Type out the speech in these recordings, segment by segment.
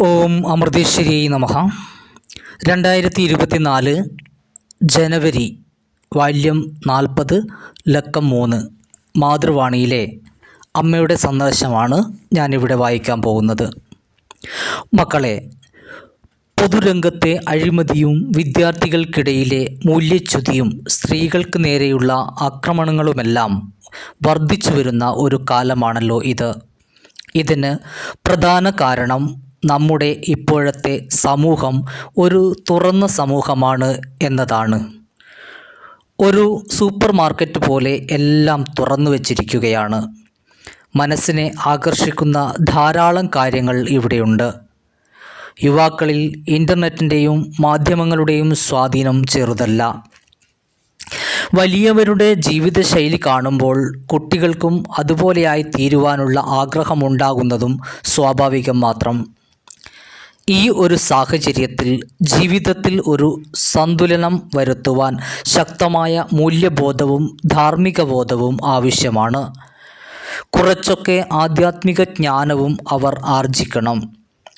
ഓം അമൃതേശ്വരി നമഹ രണ്ടായിരത്തി ഇരുപത്തിനാല് ജനുവരി വാല്യം നാൽപ്പത് ലക്കം മൂന്ന് മാതൃവാണിയിലെ അമ്മയുടെ സന്ദേശമാണ് ഞാനിവിടെ വായിക്കാൻ പോകുന്നത്. മക്കളെ പൊതുരംഗത്തെ അഴിമതിയും വിദ്യാർത്ഥികൾക്കിടയിലെ മൂല്യച്യുതിയും സ്ത്രീകൾക്ക് നേരെയുള്ള ആക്രമണങ്ങളുമെല്ലാം വർദ്ധിച്ചു വരുന്ന ഒരു കാലമാണല്ലോ ഇത്. ഇതിന് പ്രധാന കാരണം നമ്മുടെ ഇപ്പോഴത്തെ സമൂഹം ഒരു തുറന്ന സമൂഹമാണ് എന്നതാണ്. ഒരു സൂപ്പർ മാർക്കറ്റ് പോലെ എല്ലാം തുറന്നു വച്ചിരിക്കുകയാണ്. മനസ്സിനെ ആകർഷിക്കുന്ന ധാരാളം കാര്യങ്ങൾ ഇവിടെയുണ്ട്. യുവാക്കളിൽ ഇന്റർനെറ്റിന്റെയും മാധ്യമങ്ങളുടെയും സ്വാധീനം ചെറുതല്ല. വലിയവരുടെ ജീവിതശൈലി കാണുമ്പോൾ കുട്ടികൾക്കും അതുപോലെയായി തീരുവാനുള്ള ആഗ്രഹമുണ്ടാകുന്നതും സ്വാഭാവികം മാത്രം. ഈ ഒരു സാഹചര്യത്തിൽ ജീവിതത്തിൽ ഒരു സന്തുലനം വരുത്തുവാൻ ശക്തമായ മൂല്യബോധവും ധാർമ്മിക ബോധവും ആവശ്യമാണ്. കുറച്ചൊക്കെ ആധ്യാത്മിക ജ്ഞാനവും അവർ ആർജിക്കണം.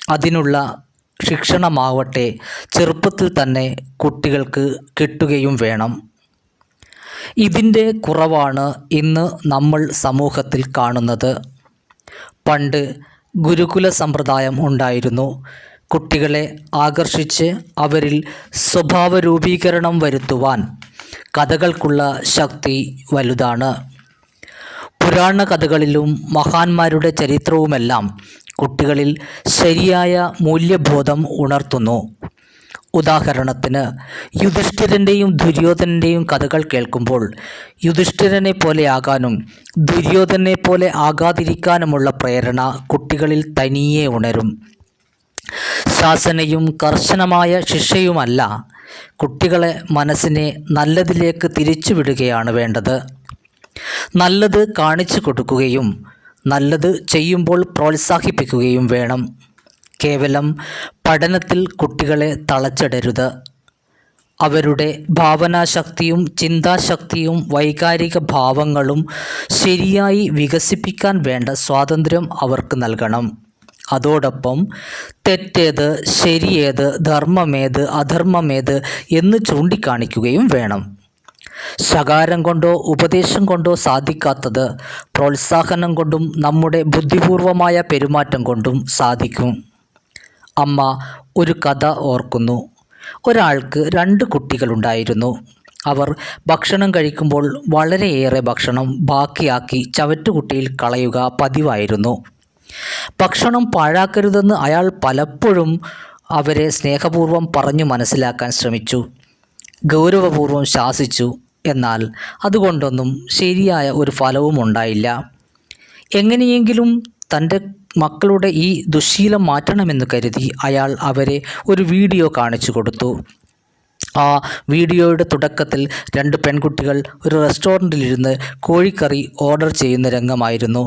അതിനുള്ള ശിക്ഷണമാവട്ടെ ചെറുപ്പത്തിൽ തന്നെ കുട്ടികൾക്ക് കിട്ടുകയും വേണം. ഇതിന്റെ കുറവാണ് ഇന്ന് നമ്മൾ സമൂഹത്തിൽ കാണുന്നത്. പണ്ട് ഗുരുകുല സമ്പ്രദായം ഉണ്ടായിരുന്നു. കുട്ടികളെ ആകർഷിച്ച് അവരിൽ സ്വഭാവ രൂപീകരണം വരുത്തുവാൻ കഥകൾക്കുള്ള ശക്തി വലുതാണ്. പുരാണ കഥകളിലും മഹാന്മാരുടെ ചരിത്രവുമെല്ലാം കുട്ടികളിൽ ശരിയായ മൂല്യബോധം ഉണർത്തുന്നു. ഉദാഹരണത്തിന് യുധിഷ്ഠിരന്റെയും ദുര്യോധനന്റെയും കഥകൾ കേൾക്കുമ്പോൾ യുധിഷ്ഠിരനെ പോലെ ആകാനും ദുര്യോധനെ പോലെ ആകാതിരിക്കാനുമുള്ള പ്രേരണ കുട്ടികളിൽ തനിയെ ഉണരും. ശാസനയും കർശനമായ ശിക്ഷയുമല്ല കുട്ടികളെ മനസ്സിനെ നല്ലതിലേക്ക് തിരിച്ചുവിടുകയാണ് വേണ്ടത്. നല്ലത് കാണിച്ചു കൊടുക്കുകയും നല്ലത് ചെയ്യുമ്പോൾ പ്രോത്സാഹിപ്പിക്കുകയും വേണം. കേവലം പഠനത്തിൽ കുട്ടികളെ തളച്ചിടരുത്. അവരുടെ ഭാവനാശക്തിയും ചിന്താശക്തിയും വൈകാരിക ഭാവങ്ങളും ശരിയായി വികസിപ്പിക്കാൻ വേണ്ട സ്വാതന്ത്ര്യം അവർക്ക് നൽകണം. അതോടൊപ്പം തെറ്റേത് ശരിയേത് ധർമ്മമേത് അധർമ്മമേത് എന്ന് ചൂണ്ടിക്കാണിക്കുകയും വേണം. ശകാരം കൊണ്ടോ ഉപദേശം കൊണ്ടോ സാധിക്കാത്തത് പ്രോത്സാഹനം കൊണ്ടും നമ്മുടെ ബുദ്ധിപൂർവമായ പെരുമാറ്റം കൊണ്ടും സാധിക്കും. അമ്മ ഒരു കഥ ഓർക്കുന്നു. ഒരാൾക്ക് രണ്ട് കുട്ടികളുണ്ടായിരുന്നു. അവർ ഭക്ഷണം കഴിക്കുമ്പോൾ വളരെയേറെ ഭക്ഷണം ബാക്കിയാക്കി ചവറ്റുകുട്ടിയിൽ കളയുക പതിവായിരുന്നു. ഭക്ഷണം പാഴാക്കരുതെന്ന് അയാൾ പലപ്പോഴും അവരെ സ്നേഹപൂർവം പറഞ്ഞു മനസ്സിലാക്കാൻ ശ്രമിച്ചു. ഗൗരവപൂർവം ശാസിച്ചു. എന്നാൽ അതുകൊണ്ടൊന്നും ശരിയായ ഒരു ഫലവും ഉണ്ടായില്ല എങ്ങനെയെങ്കിലും തന്റെ മക്കളുടെ ഈ ദുശീലം മാറ്റണമെന്ന് കരുതി അയാൾ അവരെ ഒരു വീഡിയോ കാണിച്ചു കൊടുത്തു. ആ വീഡിയോയുടെ തുടക്കത്തിൽ രണ്ട് പെൺകുട്ടികൾ ഒരു റെസ്റ്റോറന്റിലിരുന്ന് കോഴിക്കറി ഓർഡർ ചെയ്യുന്ന രംഗമായിരുന്നു.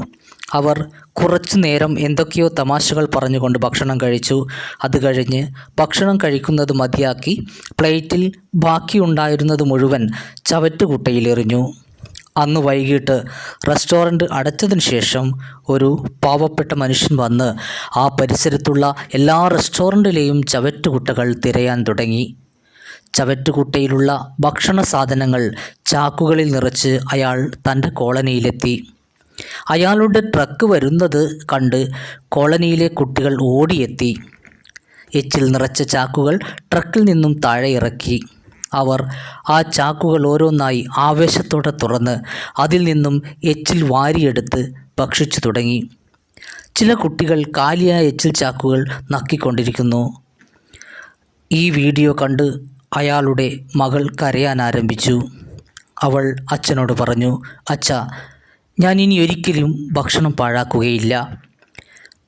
അവർ കുറച്ചു നേരം എന്തൊക്കെയോ തമാശകൾ പറഞ്ഞുകൊണ്ട് ഭക്ഷണം കഴിച്ചു. അത് കഴിഞ്ഞ് ഭക്ഷണം കഴിക്കുന്നത് മതിയാക്കി പ്ലേറ്റിൽ ബാക്കിയുണ്ടായിരുന്നത് മുഴുവൻ ചവറ്റുകുട്ടയിലെറിഞ്ഞു. അന്ന് വൈകിട്ട് റെസ്റ്റോറന്റ് അടച്ചതിന് ശേഷം ഒരു പാവപ്പെട്ട മനുഷ്യൻ വന്ന് ആ പരിസരത്തുള്ള എല്ലാ റെസ്റ്റോറന്റിലെയും ചവറ്റുകുട്ടകൾ തിരയാൻ തുടങ്ങി. ചവറ്റുകുട്ടയിലുള്ള ഭക്ഷണ സാധനങ്ങൾ ചാക്കുകളിൽ നിറച്ച് അയാൾ തന്റെ കോളനിയിലെത്തി. അയാളുടെ ട്രക്ക് വരുന്നത് കണ്ട് കോളനിയിലെ കുട്ടികൾ ഓടിയെത്തി. എച്ചിൽ നിറച്ച ചാക്കുകൾ ട്രക്കിൽ നിന്നും താഴെ ഇറക്കി. അവർ ആ ചാക്കുകൾ ഓരോന്നായി ആവേശത്തോടെ തുറന്ന് അതിൽ നിന്നും എച്ചിൽ വാരിയെടുത്ത് ഭക്ഷിച്ചു തുടങ്ങി. ചില കുട്ടികൾ കാലിയായ എച്ചിൽ ചാക്കുകൾ നക്കിക്കൊണ്ടിരിക്കുന്നു. ഈ വീഡിയോ കണ്ട് അയാളുടെ മകൾ കരയാൻ ആരംഭിച്ചു. അവൾ അച്ഛനോട് പറഞ്ഞു അച്ഛ ഞാൻ ഇനി ഒരിക്കലും ഭക്ഷണം പാഴാക്കുകയില്ല.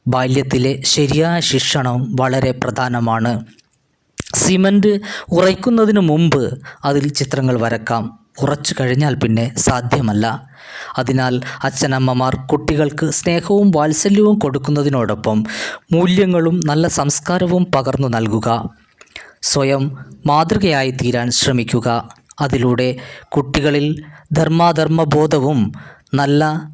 ബാല്യത്തിലെ ശരിയായ ശിക്ഷണം വളരെ പ്രധാനമാണ്. സിമന്റ് ഉറയ്ക്കുന്നതിന് മുമ്പ് അതിൽ ചിത്രങ്ങൾ വരക്കാം. ഉറച്ചു കഴിഞ്ഞാൽ പിന്നെ സാധ്യമല്ല. അതിനാൽ അച്ഛനമ്മമാർ കുട്ടികൾക്ക് സ്നേഹവും വാത്സല്യവും കൊടുക്കുന്നതിനോടൊപ്പം മൂല്യങ്ങളും നല്ല സംസ്കാരവും പകർന്നു നൽകുക. സ്വയം മാതൃകയായി തീരാൻ ശ്രമിക്കുക. അതിലൂടെ കുട്ടികളിൽ ധർമാധർമ്മബോധവും നല്ല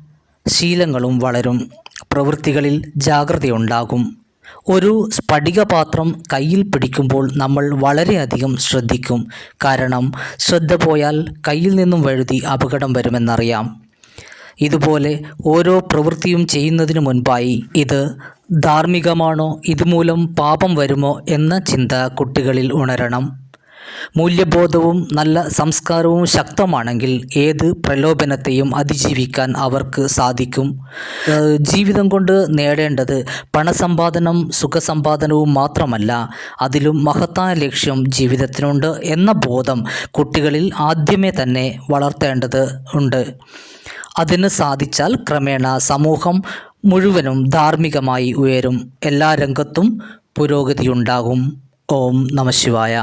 ശീലങ്ങളും വളരും. പ്രവൃത്തികളിൽ ജാഗ്രതയുണ്ടാകും. ഒരു സ്ഫടികപാത്രം കയ്യിൽ പിടിക്കുമ്പോൾ നമ്മൾ വളരെയധികം ശ്രദ്ധിക്കും. കാരണം ശ്രദ്ധ പോയാൽ കയ്യിൽ നിന്നും വഴുതി അപകടം വരുമെന്നറിയാം. ഇതുപോലെ ഓരോ പ്രവൃത്തിയും ചെയ്യുന്നതിന് മുൻപായി ഇത് ധാർമ്മികമാണോ ഇതുമൂലം പാപം വരുമോ എന്ന ചിന്ത കുട്ടികളിൽ ഉണരണം. മൂല്യബോധവും നല്ല സംസ്കാരവും ശക്തമാണെങ്കിൽ ഏത് പ്രലോഭനത്തെയും അതിജീവിക്കാൻ അവർക്ക് സാധിക്കും. ജീവിതം കൊണ്ട് നേടേണ്ടത് പണസമ്പാദനം സുഖസമ്പാദനവും മാത്രമല്ല അതിലും മഹത്തായ ലക്ഷ്യം ജീവിതത്തിനുണ്ട് എന്ന ബോധം കുട്ടികളിൽ ആദ്യമേ തന്നെ വളർത്തേണ്ടത് ഉണ്ട്. അതിന് സാധിച്ചാൽ ക്രമേണ സമൂഹം മുഴുവനും ധാർമ്മികമായി ഉയരും. എല്ലാ രംഗത്തും പുരോഗതിയുണ്ടാകും. ഓം നമഃശിവായ